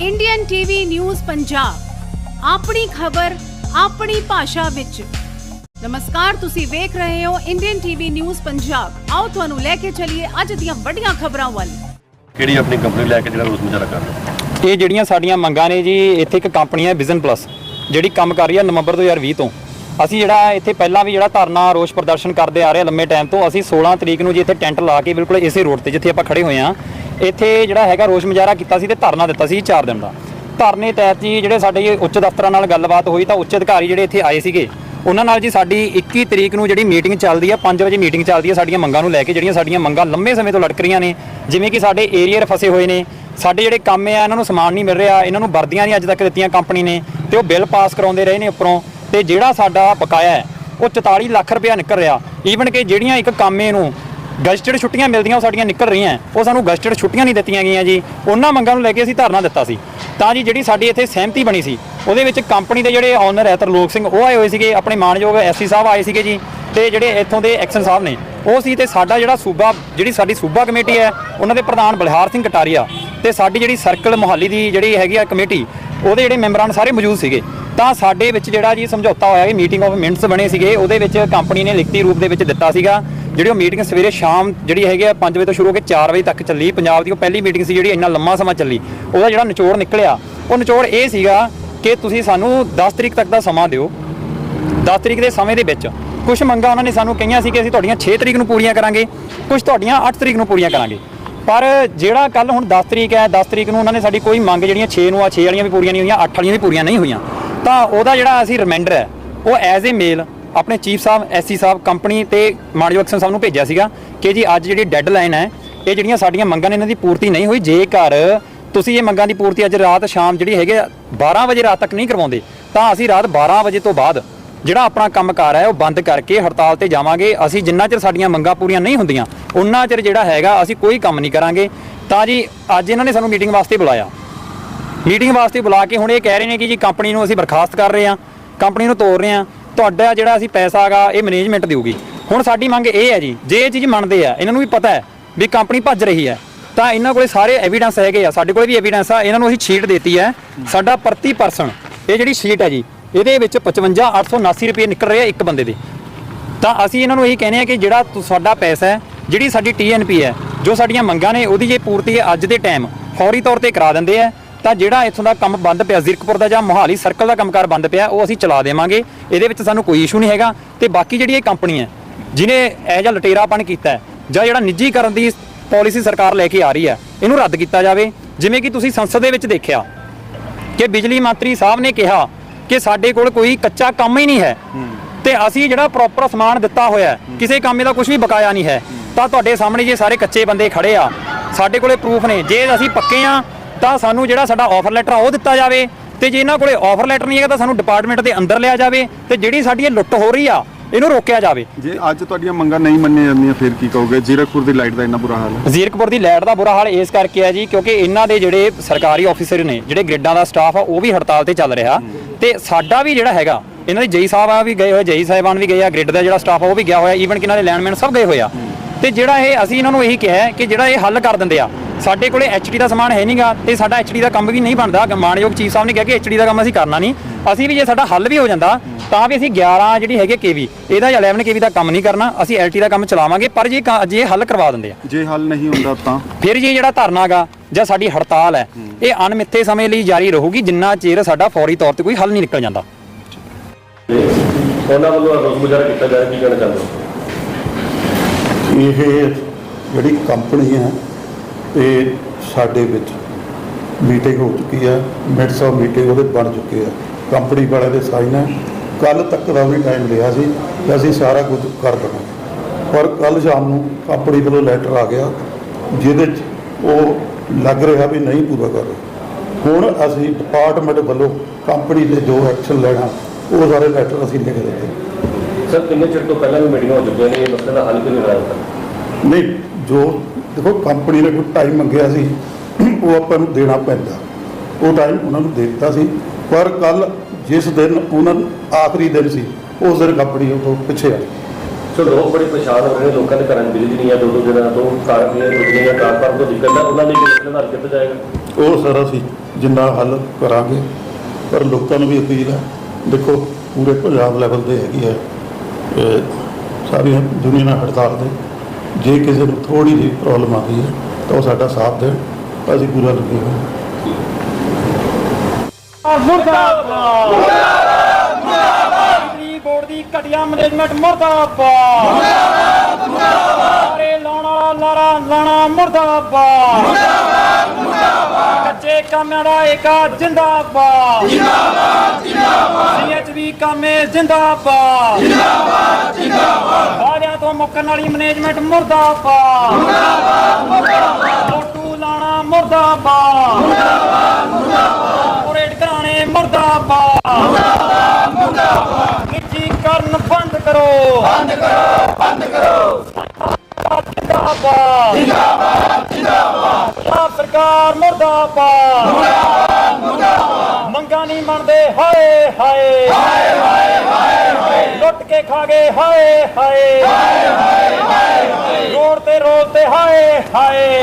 Indian TV news Punjab ਆਪਣੀ ਖਬਰ ਆਪਣੀ ਭਾਸ਼ਾ ਵਿੱਚ। ਨਮਸਕਾਰ ਤੁਸੀਂ ਵੇਖ ਰਹੇ ਹੋ ਇੰਡੀਅਨ ਟੀਵੀ ਨਿਊਜ਼ ਪੰਜਾਬ ਆਓ ਤੁਹਾਨੂੰ ਲੈ ਕੇ ਚੱਲੀਏ ਅੱਜ ਦੀਆਂ ਵੱਡੀਆਂ ਖਬਰਾਂ ਵੱਲ। ਕਿਹੜੀ ਆਪਣੀ ਕੰਪਨੀ ਲੈ ਕੇ ਜਿਹੜਾ ਰੋਜ਼ ਮੁਜ਼ਾਰਾ ਕਰ ਰਹੇ? ਹੋ? ਇਹ ਜਿਹੜੀਆਂ ਸਾਡੀਆਂ ਮੰਗਾਂ ਨੇ ਜੀ ਇੱਥੇ ਇੱਕ ਕੰਪਨੀ ਹੈ ਵਿਜ਼ਨ ਪਲੱਸ ਜਿਹੜੀ ਕੰਮ ਕਰ ਰਹੀ ਹੈ ਨਵੰਬਰ 2020 ਤੋਂ। ਅਸੀਂ ਜਿਹੜਾ ਇੱਥੇ ਪਹਿਲਾਂ ਵੀ ਜਿਹੜਾ ਧਰਨਾ ਰੋਸ ਪ੍ਰਦਰਸ਼ਨ ਕਰਦੇ ਆ ਰਹੇ ਹਾਂ ਲੰਮੇ ਟਾਈਮ ਤੋਂ ਅਸੀਂ 16 ਤਰੀਕ ਨੂੰ ਜੀ ਇੱਥੇ ਟੈਂਟ ਲਾ ਕੇ ਬਿਲਕੁਲ ਇਸੇ ਰੋਡ ਤੇ ਜਿੱਥੇ ਆਪਾਂ ਖੜੇ ਹੋਏ ਆ ਇੱਥੇ ਜਿਹੜਾ ਹੈਗਾ ਰੋਸ ਮੁਜ਼ਾਹਰਾ ਕੀਤਾ ਸੀ ਤੇ ਧਰਨਾ ਦਿੱਤਾ ਸੀ 4 ਦਿਨ ਦਾ। ਧਰਨੇ ਤਹਿਤ ਜੀ ਜਿਹੜੇ ਸਾਡੇ ਉੱਚ ਦਫ਼ਤਰਾਂ ਨਾਲ ਗੱਲਬਾਤ ਹੋਈ ਤਾਂ ਉੱਚ ਅਧਿਕਾਰੀ ਜਿਹੜੇ ਇੱਥੇ ਆਏ ਸੀਗੇ, ਉਹਨਾਂ ਨਾਲ ਜੀ ਸਾਡੀ 21 ਤਰੀਕ ਨੂੰ ਜਿਹੜੀ ਮੀਟਿੰਗ ਚੱਲਦੀ ਆ 5 ਵਜੇ ਮੀਟਿੰਗ ਚੱਲਦੀ ਆ ਸਾਡੀਆਂ ਮੰਗਾਂ ਨੂੰ ਲੈ ਕੇ, ਜਿਹੜੀਆਂ ਸਾਡੀਆਂ ਮੰਗਾਂ ਲੰਮੇ ਸਮੇਂ ਤੋਂ ਲਟਕ ਰਹੀਆਂ ਨੇ, ਜਿਵੇਂ ਕਿ ਸਾਡੇ ਏਰੀਅਰ ਫਸੇ ਹੋਏ ਨੇ, ਸਾਡੇ ਜਿਹੜੇ ਕੰਮ ਆ, ਇਹਨਾਂ ਨੂੰ ਸਮਾਨ ਨਹੀਂ ਮਿਲ ਰਿਹਾ, ਇਹਨਾਂ ਨੂੰ ਵਰਦੀਆਂ ਨਹੀਂ ਅੱਜ ਤੱਕ ਦਿੱਤੀਆਂ ਕੰਪਨੀ ਨੇ ਤੇ ਉਹ ਬਿੱਲ ਪਾਸ ਕਰਾਉਂਦੇ ਰਹੇ ਨੇ ਉੱਪਰੋਂ ਤੇ ਜਿਹੜਾ ਸਾਡਾ ਬਕਾਇਆ ਹੈ, ਉਹ 44 ਲੱਖ ਰੁਪਇਆ ਨਿਕਲ ਰਿਹਾ। ਈਵਨ ਕਿ ਜਿਹੜੀਆਂ ਇੱਕ ਕਾਮੇ ਨੂੰ ਗਜ਼ਟਡ ਛੁੱਟੀਆਂ ਮਿਲਦੀਆਂ, ਉਹ ਸਾਡੀਆਂ ਨਿਕਲ ਰਹੀਆਂ ਉਹ ਸਾਨੂੰ ਗਜ਼ਟਡ ਛੁੱਟੀਆਂ ਨਹੀਂ ਦਿੱਤੀਆਂ ਗਈਆਂ ਜੀ। ਉਹਨਾਂ ਮੰਗਾਂ ਨੂੰ ਲੈ ਕੇ ਅਸੀਂ ਧਰਨਾ ਦਿੱਤਾ ਸੀ। ਤਾਂ ਜੀ, ਜਿਹੜੀ ਸਾਡੀ ਇੱਥੇ ਸਹਿਮਤੀ ਬਣੀ ਸੀ, ਉਹਦੇ ਵਿੱਚ ਕੰਪਨੀ ਦੇ ਜਿਹੜੇ ਓਨਰ ਹੈ, ਤਰਲੋਕ ਸਿੰਘ, ਉਹ ਆਏ ਹੋਏ ਸੀਗੇ। ਆਪਣੇ ਮਾਨਯੋਗ ਐਸਸੀ ਸਾਹਿਬ ਆਏ ਸੀਗੇ ਜੀ। ਤੇ ਜਿਹੜੇ ਇੱਥੋਂ ਦੇ ਐਕਸ਼ਨ ਸਾਹਿਬ ਨੇ, ਉਹ ਸੀ ਤੇ ਸਾਡਾ ਜਿਹੜਾ ਸੂਬਾ, ਜਿਹੜੀ ਸਾਡੀ ਸੂਬਾ ਕਮੇਟੀ ਹੈ, ਉਹਨਾਂ ਦੇ ਪ੍ਰਧਾਨ ਬਲਹਾਰ ਸਿੰਘ ਕਟਾਰੀਆ। ਤੇ ਸਾਡੀ ਜਿਹੜੀ ਸਰਕਲ ਮੁਹਾਲੀ ਦੀ ਜਿਹੜੀ ਹੈਗੀ ਆ ਕਮੇਟੀ, ਉਹਦੇ ਜਿਹੜੇ ਮੈਂਬਰਾਂ ਸਾਰੇ ਮੌਜੂਦ ਸੀਗੇ। ਤਾਂ ਸਾਡੇ ਵਿੱਚ ਜਿਹੜਾ ਜੀ ਸਮਝੌਤਾ ਹੋਇਆ ਕਿ ਮੀਟਿੰਗ ਆਫ ਮਿੰਟਸ ਬਣੇ ਸੀਗੇ। ਉਹਦੇ ਵਿੱਚ ਕੰਪਨੀ ਨੇ ਲਿਖਤੀ ਰੂਪ ਦੇ ਵਿੱਚ ਦਿੱਤਾ ਸੀਗਾ। ਜਿਹੜੀ ਉਹ ਮੀਟਿੰਗ ਸਵੇਰੇ ਸ਼ਾਮ ਜਿਹੜੀ ਹੈਗੀ ਆ 5 ਵਜੇ ਤੋਂ ਸ਼ੁਰੂ ਹੋ ਕੇ 4 ਵਜੇ ਤੱਕ ਚੱਲੀ। ਪੰਜਾਬ ਦੀ ਉਹ ਪਹਿਲੀ ਮੀਟਿੰਗ ਸੀ ਜਿਹੜੀ ਇੰਨਾ ਲੰਮਾ ਸਮਾਂ ਚੱਲੀ। ਉਹਦਾ ਜਿਹੜਾ ਨਿਚੋੜ ਨਿਕਲਿਆ, ਉਹ ਨਿਚੋੜ ਇਹ ਸੀਗਾ ਕਿ ਤੁਸੀਂ ਸਾਨੂੰ 10 ਤਰੀਕ ਤੱਕ ਦਾ ਸਮਾਂ ਦਿਓ। 10 ਤਰੀਕ ਦੇ ਸਮੇਂ ਦੇ ਵਿੱਚ ਕੁਝ ਮੰਗਾਂ ਉਹਨਾਂ ਨੇ ਸਾਨੂੰ ਕਹੀਆਂ ਸੀ ਕਿ ਅਸੀਂ ਤੁਹਾਡੀਆਂ 6 ਤਰੀਕ ਨੂੰ ਪੂਰੀਆਂ ਕਰਾਂਗੇ ਕੁਝ ਤੁਹਾਡੀਆਂ 8 ਤਰੀਕ ਨੂੰ ਪੂਰੀਆਂ ਕਰਾਂਗੇ। ਪਰ ਜਿਹੜਾ ਕੱਲ ਹੁਣ 10 ਤਰੀਕ ਹੈ 10 ਤਰੀਕ ਨੂੰ ਉਹਨਾਂ ਨੇ ਸਾਡੀ ਕੋਈ ਮੰਗ ਜਿਹੜੀਆਂ 6 ਨੂੰ ਆ 6 ਵਾਲੀਆਂ ਵੀ ਪੂਰੀਆਂ ਨਹੀਂ ਹੋਈਆਂ 8 ਵਾਲੀਆਂ ਵੀ ਪੂਰੀਆਂ ਨਹੀਂ ਹੋਈਆਂ। ਤਾਂ ਉਹਦਾ ਜਿਹੜਾ ਅਸੀਂ ਰਿਮਾਈਂਡਰ ਹੈ, ਉਹ ਐਜ਼ ਏ ਮੇਲ ਆਪਣੇ ਚੀਫ ਸਾਹਿਬ ਐਸਸੀ ਸਾਹਿਬ ਕੰਪਨੀ ਤੇ ਮਾਨਯੋਗ ਅਕਸਰ ਸਾਹਿਬ ਨੂੰ ਭੇਜਿਆ ਸੀਗਾ ਕਿ ਜੀ ਅੱਜ ਜਿਹੜੀ ਡੈੱਡਲਾਈਨ ਹੈ ਇਹ ਜਿਹੜੀਆਂ ਸਾਡੀਆਂ ਮੰਗਾਂ ਨੇ ਇਹਨਾਂ ਦੀ ਪੂਰਤੀ ਨਹੀਂ ਹੋਈ। ਜੇਕਰ ਤੁਸੀਂ ਇਹ ਮੰਗਾਂ ਦੀ ਪੂਰਤੀ ਅੱਜ ਰਾਤ ਸ਼ਾਮ ਜਿਹੜੀ ਹੈਗੇ ਆ, 12 ਵਜੇ ਰਾਤ ਤੱਕ ਨਹੀਂ ਕਰਵਾਉਂਦੇ ਤਾਂ ਅਸੀਂ ਰਾਤ 12 ਵਜੇ ਤੋਂ ਬਾਅਦ ਜਿਹੜਾ ਆਪਣਾ ਕੰਮਕਾਰ ਹੈ ਉਹ ਬੰਦ ਕਰਕੇ ਹੜਤਾਲ ਤੇ ਜਾਵਾਂਗੇ। ਅਸੀਂ ਜਿੰਨਾ ਚਿਰ ਸਾਡੀਆਂ ਮੰਗਾਂ ਪੂਰੀਆਂ ਨਹੀਂ ਹੁੰਦੀਆਂ ਉਨਾ ਚਿਰ ਜਿਹੜਾ ਹੈਗਾ ਅਸੀਂ ਕੋਈ ਕੰਮ ਨਹੀਂ ਕਰਾਂਗੇ। ਤਾਂ ਜੀ ਅੱਜ ਇਹਨਾਂ ਨੇ ਸਾਨੂੰ ਮੀਟਿੰਗ ਵਾਸਤੇ ਬੁਲਾਇਆ। ਮੀਟਿੰਗ ਵਾਸਤੇ ਬੁਲਾ ਕੇ ਹੁਣ ਇਹ ਕਹਿ ਰਹੇ ਨੇ ਕਿ ਜੀ ਕੰਪਨੀ ਨੂੰ ਅਸੀਂ ਬਰਖਾਸਤ ਕਰ ਰਹੇ ਹਾਂ ਕੰਪਨੀ ਨੂੰ ਤੋੜ ਰਹੇ ਹਾਂ। ਤੁਹਾਡਾ ਜਿਹੜਾ ਅਸੀਂ ਪੈਸਾ ਹੈਗਾ, ਇਹ ਮੈਨੇਜਮੈਂਟ ਦੇਊਗੀ। ਹੁਣ ਸਾਡੀ ਮੰਗ ਇਹ ਹੈ ਜੀ, ਜੇ ਇਹ ਚੀਜ਼ ਮੰਨਦੇ ਆ, ਇਹਨਾਂ ਨੂੰ ਵੀ ਪਤਾ ਹੈ ਵੀ ਕੰਪਨੀ ਭੱਜ ਰਹੀ ਹੈ, ਤਾਂ ਇਹਨਾਂ ਕੋਲੇ ਸਾਰੇ ਐਵੀਡੈਂਸ ਹੈਗੇ ਆ, ਸਾਡੇ ਕੋਲੇ ਵੀ ਐਵੀਡੈਂਸ ਆ, ਇਹਨਾਂ ਨੂੰ ਅਸੀਂ ਸ਼ੀਟ ਦਿੱਤੀ ਹੈ, ਸਾਡਾ ਪ੍ਰਤੀ ਪਰਸਨ ਇਹ ਜਿਹੜੀ ਸ਼ੀਟ ਹੈ ਜੀ, ਇਹਦੇ ਵਿੱਚ 55879 ਰੁਪਏ ਨਿਕਲ ਰਹੇ ਆ ਇੱਕ ਬੰਦੇ ਦੇ। ਤਾਂ ਅਸੀਂ ਇਹਨਾਂ ਨੂੰ ਇਹੀ ਕਹਿੰਦੇ ਆ ਕਿ ਜਿਹੜਾ ਸਾਡਾ ਪੈਸਾ ਹੈ, ਜਿਹੜੀ ਸਾਡੀ ਟੀਐਨਪੀ ਹੈ, ਜੋ ਸਾਡੀਆਂ ਮੰਗਾਂ ਨੇ, ਉਹਦੀ ਜੇ ਪੂਰਤੀ ਅੱਜ ਦੇ ਟਾਈਮ ਫੌਰੀ ਤੌਰ ਤੇ ਕਰਾ ਦਿੰਦੇ ਆ ਤਾਂ ਜਿਹੜਾ ਇੱਥੋਂ ਦਾ ਕੰਮ ਬੰਦ ਪਿਆ, ਜ਼ਿਰਕਪੁਰ ਦਾ ਜਾਂ ਮੋਹਾਲੀ ਸਰਕਲ ਦਾ ਕੰਮਕਾਰ ਬੰਦ ਪਿਆ, ਉਹ ਅਸੀਂ ਚਲਾ ਦੇਵਾਂਗੇ। ਇਹਦੇ ਵਿੱਚ ਸਾਨੂੰ ਕੋਈ ਇਸ਼ੂ ਨਹੀਂ ਹੈਗਾ ਤੇ ਬਾਕੀ ਜਿਹੜੀ ਇਹ ਕੰਪਨੀ ਹੈ ਜਿਨੇ ਇਹ ਜਿਹਾ ਲਟੇਰਾਪਣ ਕੀਤਾ ਹੈ, ਜਾਂ ਜਿਹੜਾ ਨਿੱਜੀਕਰਨ ਦੀ ਪਾਲਿਸੀ ਸਰਕਾਰ ਲੈ ਕੇ ਆ ਰਹੀ ਹੈ, ਇਹਨੂੰ ਰੱਦ ਕੀਤਾ ਜਾਵੇ। ਜਿਵੇਂ ਕਿ ਤੁਸੀਂ ਸੰਸਦ ਦੇ ਵਿੱਚ ਦੇਖਿਆ ਕਿ ਬਿਜਲੀ ਮੰਤਰੀ ਸਾਹਿਬ ਨੇ ਕਿਹਾ ਕਿ ਸਾਡੇ ਕੋਲ ਕੋਈ ਕੱਚਾ ਕੰਮ ਹੀ ਨਹੀਂ ਹੈ ਤੇ ਅਸੀਂ ਜਿਹੜਾ ਪ੍ਰੋਪਰ ਸਮਾਨ ਦਿੱਤਾ ਹੋਇਆ ਕਿਸੇ ਕੰਮ ਦਾ ਕੁਝ ਵੀ ਬਕਾਇਆ ਨਹੀਂ ਹੈ। ਤਾਂ ਤੁਹਾਡੇ ਸਾਹਮਣੇ ਜੇ ਸਾਰੇ ਕੱਚੇ ਬੰਦੇ ਖੜੇ ਆ, ਸਾਡੇ ਕੋਲੇ ਪ੍ਰੂਫ ਨੇ। ਜੇ ਅਸੀਂ ਪੱਕੇ ਆ ਤਾਂ ਸਾਨੂੰ ਜਿਹੜਾ ਸਾਡਾ ਆਫਰ ਲੈਟਰ ਆ ਉਹ ਦਿੱਤਾ ਜਾਵੇ। ਤੇ ਜੇ ਇਹਨਾਂ ਕੋਲੇ ਆਫਰ ਲੈਟਰ ਨਹੀਂ ਹੈਗਾ ਤਾਂ ਸਾਨੂੰ ਡਿਪਾਰਟਮੈਂਟ ਦੇ ਅੰਦਰ ਲਿਆ ਜਾਵੇ ਤੇ ਜਿਹੜੀ ਸਾਡੀ ਇਹ ਲੁੱਟ ਹੋ ਰਹੀ ਆ ਇਹਨੂੰ ਰੋਕਿਆ ਜਾਵੇ। ਜੇ ਅੱਜ ਤੁਹਾਡੀਆਂ ਮੰਗਾਂ ਨਹੀਂ ਮੰਨੀਆਂ ਜਾਂਦੀਆਂ ਫਿਰ ਕੀ ਕਹੋਗੇ? ਜ਼ੀਰਕਪੁਰ ਦੀ ਲਾਈਟ ਦਾ ਇੰਨਾ ਬੁਰਾ ਹਾਲ ਹੈ। ਜ਼ੀਰਕਪੁਰ ਦੀ ਲਾਈਟ ਦਾ ਬੁਰਾ ਹਾਲ ਇਸ ਕਰਕੇ ਹੈ ਜੀ ਕਿਉਂਕਿ ਇਹਨਾਂ ਦੇ ਜਿਹੜੇ ਸਰਕਾਰੀ ਆਫੀਸਰ ਨੇ ਜਿਹੜੇ ਗ੍ਰਿਡਾਂ ਦਾ ਸਟਾਫ ਆ ਉਹ ਵੀ ਹੜਤਾਲ ਤੇ ਚੱਲ ਰਿਹਾ। ਤੇ ਸਾਡਾ ਵੀ ਜਿਹੜਾ ਹੈਗਾ ਇਹਨਾਂ ਦੇ ਜਈ ਸਾਹਿਬ ਆ ਵੀ ਗਏ ਹੋਏ ਜਈ ਸਾਹਿਬਾਨ ਵੀ ਗਏ ਆ ਗ੍ਰਿਡ ਦਾ ਜਿਹੜਾ ਸਟਾਫ ਆ ਉਹ ਵੀ ਗਿਆ ਹੋਇਆ ਈਵਨ ਕਿ ਇਹਨਾਂ ਦੇ ਲੈਂਡਮੈਨ ਸਭ ਗਏ ਹੋਏ ਆ। ਤੇ ਜਿਹੜਾ ਇਹ ਅਸੀਂ ਇਹਨਾਂ ਨੂੰ ਇਹੀ ਕਿਹਾ ਕਿ ਜਿਹੜਾ ਇਹ ਹੱਲ ਕਰ ਦਿੰਦੇ ਆ ਸਾਡੇ ਕੋਲੇ ਐਚਡੀ ਦਾ ਸਮਾਨ ਹੈ ਨਹੀਂਗਾ ਤੇ ਸਾਡਾ ਐਚਡੀ ਦਾ ਕੰਮ ਵੀ ਨਹੀਂ ਬਣਦਾ। ਮਾਨਯੋਗ ਚੀਫ ਸਾਹਿਬ ਨੇ ਕਿਹਾ ਕਿ ਐਚਡੀ ਦਾ ਕੰਮ ਅਸੀਂ ਕਰਨਾ ਨਹੀਂ। ਅਸੀਂ ਵੀ ਜੇ ਸਾਡਾ ਹੱਲ ਵੀ ਹੋ ਜਾਂਦਾ ਤਾਂ ਵੀ ਅਸੀਂ 11 ਜਿਹੜੀ ਹੈਗੇ ਕੇਵੀ ਇਹਦਾ 11 ਕੇਵੀ ਦਾ ਕੰਮ ਨਹੀਂ ਕਰਨਾ ਅਸੀਂ ਐਲਟੀ ਦਾ ਕੰਮ ਚਲਾਵਾਂਗੇ ਪਰ ਜੇ ਜੇ ਹੱਲ ਕਰਵਾ ਦਿੰਦੇ ਆ। ਜੇ ਹੱਲ ਨਹੀਂ ਹੁੰਦਾ ਤਾਂ? ਫਿਰ ਜੀ ਜਿਹੜਾ ਧਰਨਾ ਗਾ ਜਾਂ ਸਾਡੀ ਹੜਤਾਲ ਹੈ ਇਹ ਅਣਮਿੱਥੇ ਸਮੇਂ ਲਈ ਜਾਰੀ ਰਹੂਗੀ ਜਿੰਨਾ ਚਿਰ ਸਾਡਾ ਫੌਰੀ ਤੌਰ ਤੇ ਕੋਈ ਹੱਲ ਨਹੀਂ ਨਿਕਲ ਜਾਂਦਾ। ਉਹਨਾਂ ਵੱਲੋਂ ਰੋਜ਼ ਮੁਜ਼ਾਰਾ ਕੀਤਾ ਜਾ ਰਿਹਾ ਕੀ ਕਹਿਣਾ ਚਾਹੁੰਦੇ ਹੋ? ਇਹ ਜਿਹੜੀ ਕੰਪਨੀ ਹੈ ਇਹ ਸਾਡੇ ਵਿੱਚ ਮੀਟਿੰਗ ਹੋ ਚੁੱਕੀ ਹੈ ਮਿੰਟਸ ਆਫ ਮੀਟਿੰਗ ਉਹਦੇ ਬਣ ਚੁੱਕੇ ਆ। ਕੰਪਨੀ ਵਾਲੇ ਦੇ ਸਾਈਨ ਹੈ ਕੱਲ ਤੱਕ ਦਾ ਵੀ ਟਾਈਮ ਲਿਆ ਸੀ ਕਿ ਅਸੀਂ ਸਾਰਾ ਕੁਝ ਕਰ ਦੇਣਾ ਪਰ ਕੱਲ ਸ਼ਾਮ ਨੂੰ ਕੰਪਨੀ ਵੱਲੋਂ ਲੈਟਰ ਆ ਗਿਆ ਜਿਹਦੇ 'ਚ ਉਹ ਲੱਗ ਰਿਹਾ ਵੀ ਨਹੀਂ ਪੂਰਾ ਕਰ ਰਹੇ। ਹੁਣ ਅਸੀਂ ਡਿਪਾਰਟਮੈਂਟ ਵੱਲੋਂ ਕੰਪਨੀ ਤੇ ਜੋ ਐਕਸ਼ਨ ਲੈਣਾ ਉਹ ਸਾਰੇ ਲੈਟਰ ਅਸੀਂ ਲਿਖ ਦਿੱਤੇ। ਸਰ ਕਿੰਨੇ ਚਿਰ ਤੋਂ ਪਹਿਲਾਂ ਵੀ ਮੀਟਿੰਗਾਂ ਹੋ ਚੁੱਕੀਆਂ ਨੇ? ਇਹ ਮਸਲੇ ਦਾ ਹੱਲ ਕਿਉਂ ਨਹੀਂ ਹੋਇਆ? ਨਹੀਂ ਜੋ ਦੇਖੋ ਕੰਪਨੀ ਨੇ ਕੋਈ ਟਾਈਮ ਮੰਗਿਆ ਸੀ ਉਹ ਆਪਾਂ ਨੂੰ ਦੇਣਾ ਪੈਂਦਾ। ਉਹ ਟਾਈਮ ਉਹਨਾਂ ਨੂੰ ਦੇ ਦਿੱਤਾ ਸੀ। ਪਰ ਕੱਲ ਜਿਸ ਦਿਨ ਉਹਨਾਂ ਨੂੰ ਆਖਰੀ ਦਿਨ ਸੀ ਉਸ ਦਿਨ ਕੰਪਨੀ ਉਹ ਤੋਂ ਪਿੱਛੇ ਆ ਗਈ। ਸੋ ਲੋਕ ਬੜੇ ਪਰੇਸ਼ਾਨ ਹੋ ਰਹੇ ਨੇ ਲੋਕਾਂ ਦੇ ਘਰਾਂ ਬਿਜਲੀ ਨਹੀਂ ਹੈ ਦੋ ਦੋ ਦਿਨਾਂ ਤੋਂ ਕਾਰਨ ਦੀਆਂ ਬਿਜਲੀਆਂ ਟ੍ਰਾਂਸਫਾਰਮਰ ਤੋਂ ਦਿੱਕਤ ਹੈ ਉਹਨਾਂ ਲਈ ਕਿਹੜੇ ਨਾਲ ਕੀਤਾ ਜਾਏਗਾ? ਉਹ ਸਾਰਾ ਅਸੀਂ ਜਿੰਨਾ ਹੱਲ ਕਰਾਂਗੇ ਪਰ ਲੋਕਾਂ ਨੂੰ ਵੀ ਅਪੀਲ ਹੈ ਦੇਖੋ ਪੂਰੇ ਪੰਜਾਬ ਲੈਵਲ ਤੇ ਹੈਗੀ ਹੈ ਇਹ ਸਾਰੀਆਂ ਯੂਨੀਅਨਾਂ ਹੜਤਾਲ ਦੇ। ਜੇ ਕਿਸੇ ਨੂੰ ਥੋੜੀ ਜਿਹੀ ਪ੍ਰੋਬਲਮ ਆਉਂਦੀ ਹੈ ਤਾਂ ਉਹ ਸਾਡਾ ਸਾਥ ਦੇਣ। ਅਸੀਂ ਪੂਰਾ ਲੱਗੇ ਹਾਂ ਮੁਰਦਾਬਾਦ। ਮੁਰਦਾਬਾਦ ਬਿਜਲੀ ਬੋਰਡ ਦੀ ਘਟੀਆ ਮੈਨੇਜਮੈਂਟ ਮੁਰਦਾਬਾਦ। ਮੁਰਦਾਬਾਦ ਸਾਰੇ ਲਾਉਣ ਵਾਲਾ ਲਾਰਾ ਲਾਣਾ ਮੁਰਦਾਬਾਦ। ਮੁਰਦਾਬਾਦ ਕੱਚੇ ਕਾਮਿਆਂ ਦਾ ਏਕਾ ਜਿੰਦਾਬਾਦ। ਜਿੰਦਾਬਾਦ ਜਿੰਦਾਬਾਦ। ਸੀਐਚਵੀ ਕਾਮੇ ਜਿੰਦਾਬਾਦ। ਜਿੰਦਾਬਾਦ ਜਿੰਦਾਬਾਦ। ਤੋਂ ਮੁੱਕਣ ਵਾਲੀ ਮੈਨੇਜਮੈਂਟ ਮੁਰਦਾਬਾਦ। ਮੁਰਦਾਬਾਦ ਮੁਰਦਾਬਾਦ। ਲੋਟੂ ਲਾਣਾ ਮੁਰਦਾਬਾਦ। ਕਾਰਪੋਰੇਟ ਘਰਾਣੇ ਮਰਦਾਬਾਦ। ਮੁਰਦਾਬਾਦ ਮੁਰਦਾਬਾਦ। ਨਿੱਜੀਕਰਨ ਬੰਦ ਕਰੋ। ਬੰਦ ਕਰੋ ਬੰਦ ਕਰੋ। ਜਿੰਦਾਬਾਦ ਜਿੰਦਾਬਾਦ ਜਿੰਦਾਬਾਦ। ਪੰਜਾਬ ਸਰਕਾਰ ਮੁਰਦਾਬਾਦ। ਮੁਰਦਾਬਾਦ ਮੁਰਦਾਬਾਦ। ਮੰਗਾਂ ਨਹੀਂ ਮੰਨਦੇ ਹਾਏ ਹਾਏ। ਹਾਏ ਲੁੱਟ ਕੇ ਖਾ ਗਏ ਹਾਏ ਹਾਏ। ਹਾਏ ਹਾਏ ਰੋਡ ਤੇ ਰੋਡ ਤੇ ਹਾਏ ਹਾਏ।